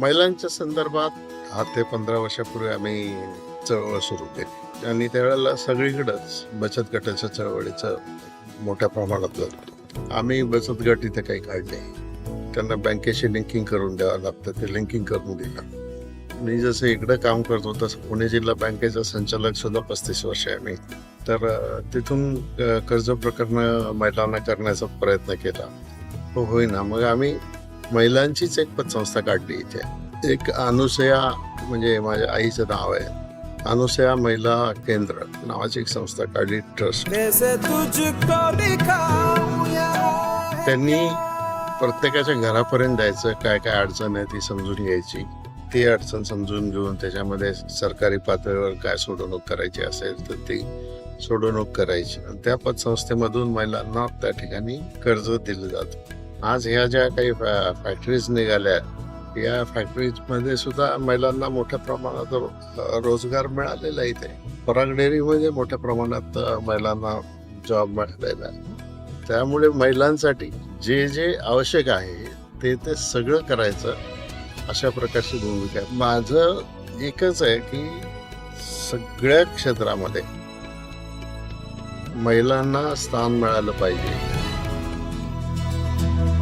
महिलांच्या संदर्भात आठ ते पंधरा वर्षापूर्वी आम्ही चळवळ सुरू केली. आणि त्यावेळेला सगळीकडंच बचत गटाच्या चळवळीचं मोठ्या प्रमाणात झालं आम्ही बचत गट इथे काही काढले. त्यांना बँकेशी लिंकिंग करून द्यावं लागतं. ते लिंकिंग करून दिलं. मी जसं इकडं काम करतो तसं पुणे जिल्हा बँकेचा संचालक सुद्धा पस्तीस वर्ष आहे मी तर तिथून कर्ज प्रकरण महिलांना करण्याचा प्रयत्न केला. हो होईना. मग आम्ही महिलांचीच एक पतसंस्था काढली इथे. एक अनुसया म्हणजे माझ्या आईचं नाव आहे. अनुसया महिला केंद्र नावाची एक संस्था काढली ट्रस्ट. त्यांनी प्रत्येकाच्या घरापर्यंत जायचं काय काय अडचण आहे ती समजून घ्यायची. ती अडचण समजून घेऊन त्याच्यामध्ये सरकारी पातळीवर काय सोडवणूक करायची असेल तर ती सोडवणूक करायची. आणि त्या पतसंस्थेमधून महिलांना त्या ठिकाणी कर्ज दिलं जातं. आज ह्या ज्या काही फॅक्टरीज निघाल्या या फॅक्टरीजमध्ये सुद्धा महिलांना मोठ्या प्रमाणात रोजगार मिळालेला इथे. पराग डेअरीमध्ये मोठ्या प्रमाणात महिलांना जॉब मिळालेला आहे. त्यामुळे महिलांसाठी जे जे आवश्यक आहे ते ते सगळं करायचं अशा प्रकारची भूमिका आहे. माझं एकच आहे की सगळ्या क्षेत्रामध्ये महिलांना स्थान मिळालं पाहिजे. thank you